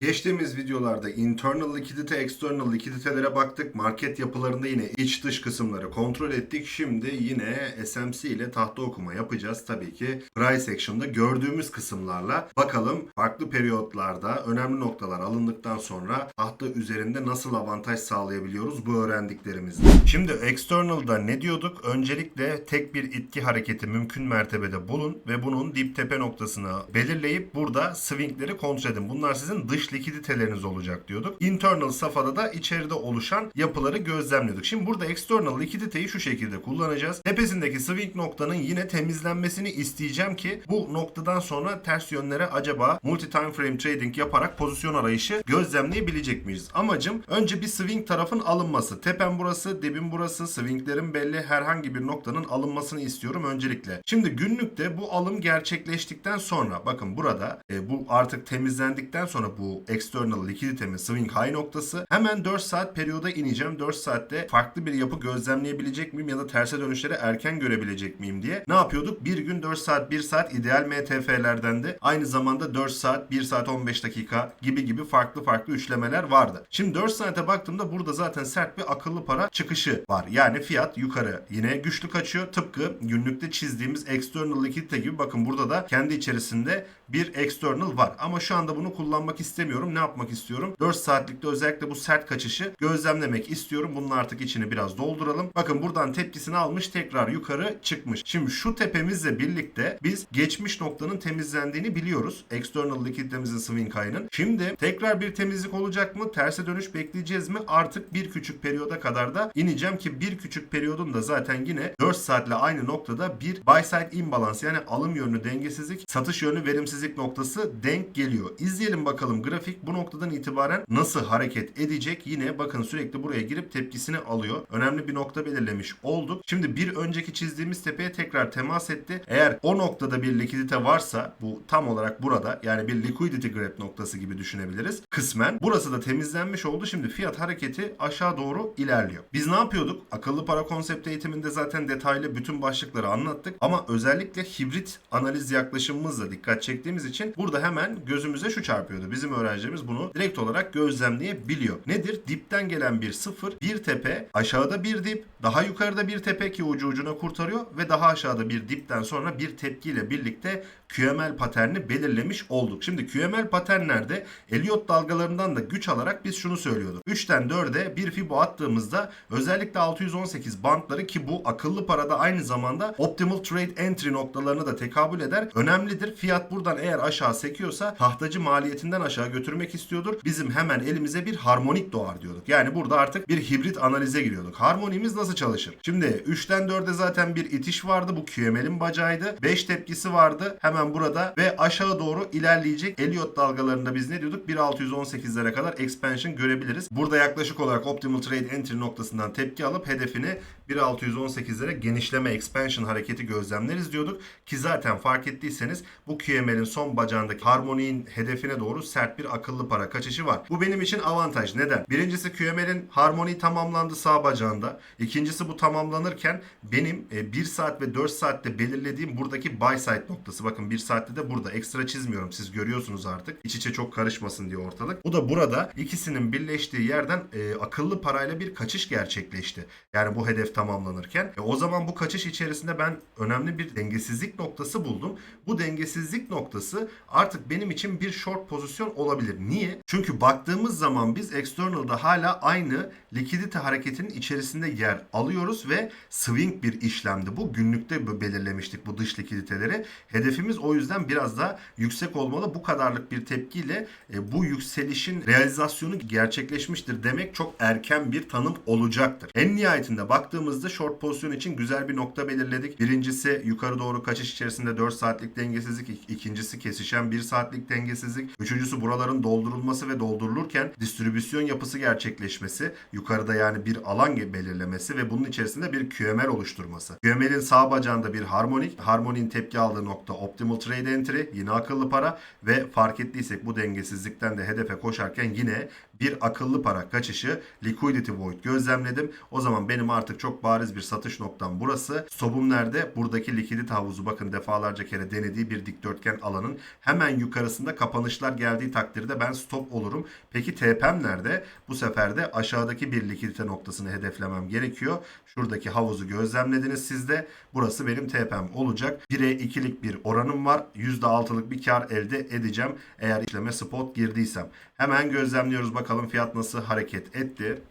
Geçtiğimiz videolarda internal likidite, external likiditelere baktık. Market yapılarında yine iç dış kısımları kontrol ettik. Şimdi yine SMC ile tahta okuma yapacağız. Tabii ki price action'da gördüğümüz kısımlarla bakalım farklı periyotlarda önemli noktalar alındıktan sonra tahta üzerinde nasıl avantaj sağlayabiliyoruz bu öğrendiklerimizle. Şimdi external'da ne diyorduk? Öncelikle tek bir itki hareketi mümkün mertebede bulun ve bunun dip tepe noktasını belirleyip burada swingleri kontrol edin. Bunlar sizin dış likiditeleriniz olacak diyorduk. Internal safhada da içeride oluşan yapıları gözlemliyorduk. Şimdi burada external likiditeyi şu şekilde kullanacağız. Tepesindeki swing noktanın yine temizlenmesini isteyeceğim ki bu noktadan sonra ters yönlere acaba multi time frame trading yaparak pozisyon arayışı gözlemleyebilecek miyiz? Amacım önce bir swing tarafın alınması. Tepem burası, dibim burası, swinglerin belli herhangi bir noktanın alınmasını istiyorum öncelikle. Şimdi günlükte bu alım gerçekleştikten sonra bakın burada e, bu artık temizlendikten sonra bu external likiditemin swing high noktası hemen 4 saat periyoda ineceğim. 4 saatte farklı bir yapı gözlemleyebilecek miyim ya da terse dönüşleri erken görebilecek miyim diye ne yapıyorduk? Bir gün 4 saat 1 saat ideal MTF'lerden de aynı zamanda 4 saat 1 saat 15 dakika gibi gibi farklı farklı üçlemeler vardı. Şimdi 4 saate baktığımda burada zaten sert bir akıllı para çıkışı var. Yani fiyat yukarı yine güçlü kaçıyor. Tıpkı günlükte çizdiğimiz external likidite gibi bakın burada da kendi içerisinde bir external var. Ama şu anda bunu kullanmak istemiyorum. Ne yapmak istiyorum? 4 saatlikte özellikle bu sert kaçışı gözlemlemek istiyorum. Bunun artık içini biraz dolduralım. Bakın buradan tepkisini almış tekrar yukarı çıkmış. Şimdi şu tepemizle birlikte biz geçmiş noktanın temizlendiğini biliyoruz. External likiditemizin swing high'ının. Şimdi tekrar bir temizlik olacak mı? Terse dönüş bekleyeceğiz mi? Artık bir küçük periyoda kadar da ineceğim ki bir küçük periyodun da zaten yine 4 saatle aynı noktada bir buy side imbalance yani alım yönlü dengesizlik, satış yönlü verimsizlik noktası denk geliyor. İzleyelim bakalım grafik bu noktadan itibaren nasıl hareket edecek? Yine bakın sürekli buraya girip tepkisini alıyor. Önemli bir nokta belirlemiş olduk. Şimdi bir önceki çizdiğimiz tepeye tekrar temas etti. Eğer o noktada bir likidite varsa bu tam olarak burada yani bir liquidity grab noktası gibi düşünebiliriz. Kısmen. Burası da temizlenmiş oldu. Şimdi fiyat hareketi aşağı doğru ilerliyor. Biz ne yapıyorduk? Akıllı para konsept eğitiminde zaten detaylı bütün başlıkları anlattık. Ama özellikle hibrit analiz yaklaşımımızla dikkat çektiğimiz için burada hemen gözümüze şu çarpıyordu. Bizim öğrencilerimiz bunu direkt olarak gözlemleyebiliyor. Nedir? Dipten gelen bir sıfır, bir tepe, aşağıda bir dip, daha yukarıda bir tepe ki ucu ucuna kurtarıyor ve daha aşağıda bir dipten sonra bir tepkiyle birlikte QML paterni belirlemiş olduk. Şimdi QML paternlerde Elliott dalgalarından da güç alarak biz şunu söylüyorduk. 3'ten 4'e bir fibo attığımızda özellikle 618 bantları ki bu akıllı parada aynı zamanda optimal trade entry noktalarına da tekabül eder. Önemlidir. Fiyat buradan eğer aşağı sekiyorsa tahtacı maliyetinden aşağı götürmek istiyordur. Bizim hemen elimize bir harmonik doğar diyorduk. Yani burada artık bir hibrit analize giriyorduk. Harmonimiz nasıl çalışır? Şimdi 3'ten 4'e zaten bir itiş vardı. Bu QML'in bacağıydı. 5 tepkisi vardı. Hemen burada ve aşağı doğru ilerleyecek Elliott dalgalarında biz ne diyorduk? 1.618'lere kadar expansion görebiliriz. Burada yaklaşık olarak optimal trade entry noktasından tepki alıp hedefini 1.618'lere genişleme expansion hareketi gözlemleriz diyorduk. Ki zaten fark ettiyseniz bu QML'in son bacağındaki harmoniğin hedefine doğru sert bir akıllı para kaçışı var. Bu benim için avantaj. Neden? Birincisi QML'in harmoni tamamlandı sağ bacağında. İkincisi bu tamamlanırken benim 1 saat ve 4 saatte belirlediğim buradaki buy side noktası. Bakın 1 saatte de burada. Ekstra çizmiyorum. Siz görüyorsunuz artık. İç içe çok karışmasın diye ortalık. Bu da burada ikisinin birleştiği yerden e, akıllı parayla bir kaçış gerçekleşti. Yani bu hedef tamamlanırken. E, o zaman bu kaçış içerisinde ben önemli bir dengesizlik noktası buldum. Bu dengesizlik noktası artık benim için bir short pozisyon olabilir. Niye? Çünkü baktığımız zaman biz external'da hala aynı likidite hareketinin içerisinde yer alıyoruz ve swing bir işlemdi. Bu günlükte belirlemiştik bu dış likiditeleri. Hedefimiz o yüzden biraz daha yüksek olmalı. Bu kadarlık bir tepkiyle e, bu yükselişin realizasyonu gerçekleşmiştir demek çok erken bir tanım olacaktır. En nihayetinde baktığımızda short pozisyon için güzel bir nokta belirledik. Birincisi yukarı doğru kaçış içerisinde 4 saatlik dengesizlik. İk- ikincisi kesişen 1 saatlik dengesizlik. Üçüncüsü buraların doldurulması ve doldurulurken distribüsyon yapısı gerçekleşmesi. Yukarıda yani bir alan belirlemesi ve bunun içerisinde bir QML oluşturması. QML'in sağ bacağında bir harmonik. Harmoninin tepki aldığı nokta optimal trade entry. Yine akıllı para ve fark ettiysek bu dengesizlikten de hedefe koşarken yine bir akıllı para kaçışı liquidity void gözlemledim. O zaman benim artık çok bariz bir satış noktam burası. Stopum nerede? Buradaki likidite havuzu bakın defalarca kere denediği bir dikdörtgen alanın hemen yukarısında kapanışlar geldiği takdirde ben stop olurum. Peki TP'm nerede? Bu sefer de aşağıdaki bir likidite noktasını hedeflemem gerekiyor. Şuradaki havuzu gözlemlediniz siz de. Burası benim TP'm olacak. 1'e 2'lik bir oranım var. %6'lık bir kar elde edeceğim eğer işleme spot girdiysem. Hemen gözlemliyoruz bakalım fiyat nasıl hareket etti.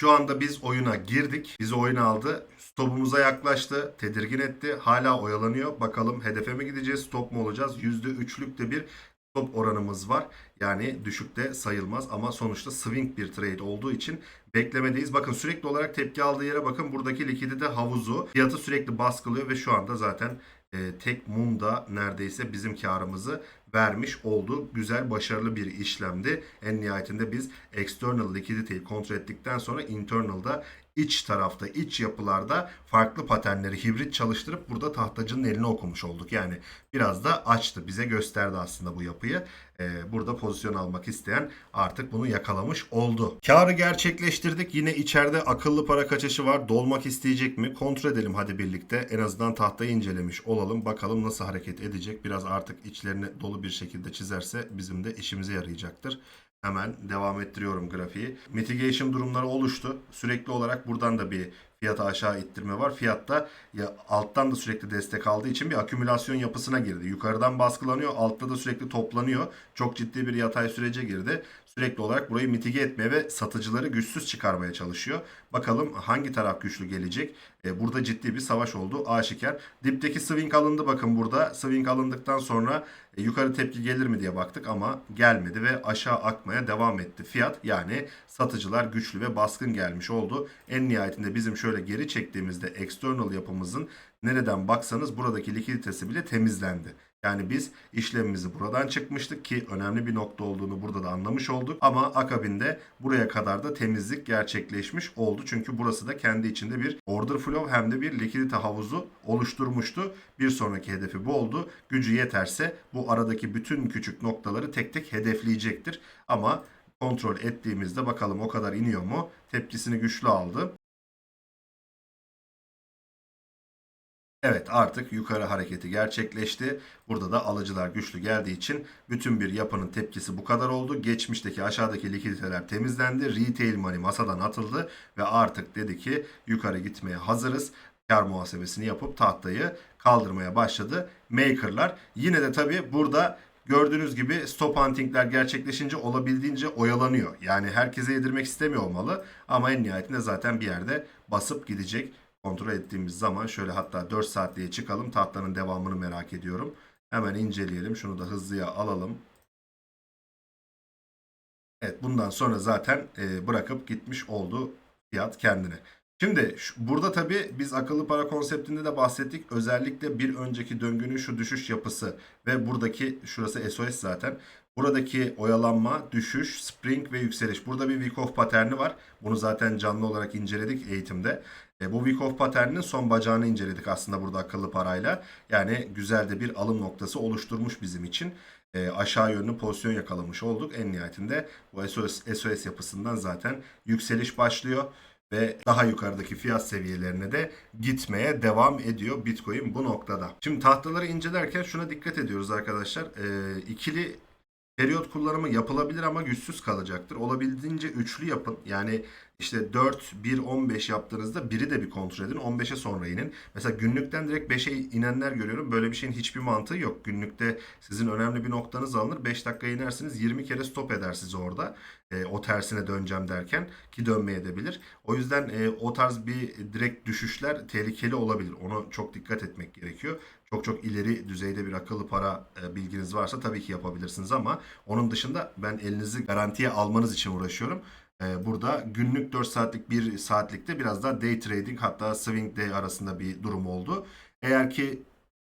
Şu anda biz oyuna girdik. Bizi oyuna aldı. Stopumuza yaklaştı. Tedirgin etti. Hala oyalanıyor. Bakalım hedefe mi gideceğiz? Stop mu olacağız? %3'lük de bir stop oranımız var. Yani düşükte sayılmaz ama sonuçta swing bir trade olduğu için beklemedeyiz. Bakın sürekli olarak tepki aldığı yere bakın. Buradaki likidite havuzu fiyatı sürekli baskılıyor ve şu anda zaten e, tek mum da neredeyse bizim karımızı vermiş oldu. Güzel, başarılı bir işlemdi. En nihayetinde biz external liquidity'yi kontrol ettikten sonra internal'da iç tarafta, iç yapılarda farklı paternleri hibrit çalıştırıp burada tahtacının elini okumuş olduk. Yani biraz da açtı. Bize gösterdi aslında bu yapıyı. Ee, burada pozisyon almak isteyen artık bunu yakalamış oldu. Karı gerçekleştirdik. Yine içeride akıllı para kaçışı var. Dolmak isteyecek mi? Kontrol edelim hadi birlikte. En azından tahtayı incelemiş olalım. Bakalım nasıl hareket edecek. Biraz artık içlerini dolu bir şekilde çizerse bizim de işimize yarayacaktır. Hemen devam ettiriyorum grafiği. Mitigation durumları oluştu. Sürekli olarak buradan da bir fiyata aşağı ittirme var. Fiyatta ya alttan da sürekli destek aldığı için bir akümülasyon yapısına girdi. Yukarıdan baskılanıyor, altta da sürekli toplanıyor. Çok ciddi bir yatay sürece girdi. Sürekli olarak burayı mitige etmeye ve satıcıları güçsüz çıkarmaya çalışıyor. Bakalım hangi taraf güçlü gelecek? E, burada ciddi bir savaş oldu aşikar. Dipteki swing alındı bakın burada. Swing alındıktan sonra e, yukarı tepki gelir mi diye baktık ama gelmedi ve aşağı akmaya devam etti fiyat. Yani satıcılar güçlü ve baskın gelmiş oldu. En nihayetinde bizim şöyle geri çektiğimizde external yapımızın nereden baksanız buradaki likiditesi bile temizlendi. Yani biz işlemimizi buradan çıkmıştık ki önemli bir nokta olduğunu burada da anlamış olduk. Ama akabinde buraya kadar da temizlik gerçekleşmiş oldu. Çünkü burası da kendi içinde bir order flow hem de bir likidite havuzu oluşturmuştu. Bir sonraki hedefi bu oldu. Gücü yeterse bu aradaki bütün küçük noktaları tek tek hedefleyecektir. Ama kontrol ettiğimizde bakalım o kadar iniyor mu? Tepkisini güçlü aldı. Evet artık yukarı hareketi gerçekleşti. Burada da alıcılar güçlü geldiği için bütün bir yapının tepkisi bu kadar oldu. Geçmişteki aşağıdaki likiditeler temizlendi. Retail money masadan atıldı ve artık dedi ki yukarı gitmeye hazırız. Kar muhasebesini yapıp tahtayı kaldırmaya başladı makerlar. Yine de tabi burada gördüğünüz gibi stop huntingler gerçekleşince olabildiğince oyalanıyor. Yani herkese yedirmek istemiyor olmalı ama en nihayetinde zaten bir yerde basıp gidecek kontrol ettiğimiz zaman şöyle hatta 4 saatliğe çıkalım. Tahtanın devamını merak ediyorum. Hemen inceleyelim. Şunu da hızlıya alalım. Evet bundan sonra zaten e, bırakıp gitmiş oldu fiyat kendine. Şimdi şu, burada tabi biz akıllı para konseptinde de bahsettik. Özellikle bir önceki döngünün şu düşüş yapısı ve buradaki şurası SOS zaten. Buradaki oyalanma, düşüş, spring ve yükseliş. Burada bir Wyckoff paterni var. Bunu zaten canlı olarak inceledik eğitimde. E, bu Wyckoff paterninin son bacağını inceledik aslında burada akıllı parayla. Yani güzel de bir alım noktası oluşturmuş bizim için. E, aşağı yönlü pozisyon yakalamış olduk. En nihayetinde bu SOS, SOS yapısından zaten yükseliş başlıyor ve daha yukarıdaki fiyat seviyelerine de gitmeye devam ediyor Bitcoin bu noktada. Şimdi tahtaları incelerken şuna dikkat ediyoruz arkadaşlar. E, ikili periyot kullanımı yapılabilir ama güçsüz kalacaktır. Olabildiğince üçlü yapın. Yani işte 4, 1, 15 yaptığınızda biri de bir kontrol edin. 15'e sonra inin. Mesela günlükten direkt 5'e inenler görüyorum. Böyle bir şeyin hiçbir mantığı yok. Günlükte sizin önemli bir noktanız alınır. 5 dakika inersiniz 20 kere stop eder sizi orada. E, o tersine döneceğim derken ki dönmeye edebilir. O yüzden e, o tarz bir direkt düşüşler tehlikeli olabilir. Ona çok dikkat etmek gerekiyor. Çok çok ileri düzeyde bir akıllı para e, bilginiz varsa tabii ki yapabilirsiniz ama onun dışında ben elinizi garantiye almanız için uğraşıyorum. E, burada günlük 4 saatlik 1 saatlikte biraz daha day trading hatta swing day arasında bir durum oldu. Eğer ki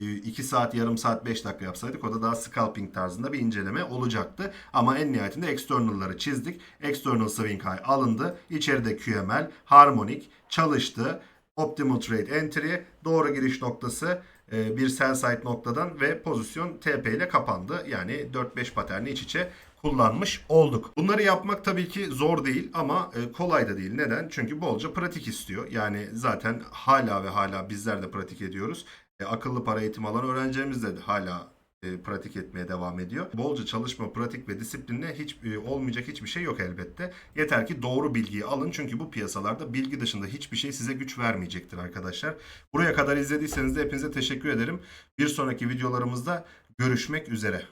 2 saat, yarım saat, 5 dakika yapsaydık o da daha scalping tarzında bir inceleme olacaktı. Ama en nihayetinde external'ları çizdik. External swing high alındı. İçeride QML, harmonik çalıştı. Optimal trade entry, doğru giriş noktası e, bir sell side noktadan ve pozisyon TP ile kapandı. Yani 4-5 paterni iç içe kullanmış olduk. Bunları yapmak tabii ki zor değil ama e, kolay da değil. Neden? Çünkü bolca pratik istiyor. Yani zaten hala ve hala bizler de pratik ediyoruz. E, akıllı para eğitimi alan öğrencilerimiz de hala e, pratik etmeye devam ediyor. Bolca çalışma, pratik ve disiplinle hiç e, olmayacak hiçbir şey yok elbette. Yeter ki doğru bilgiyi alın çünkü bu piyasalarda bilgi dışında hiçbir şey size güç vermeyecektir arkadaşlar. Buraya kadar izlediyseniz de hepinize teşekkür ederim. Bir sonraki videolarımızda görüşmek üzere.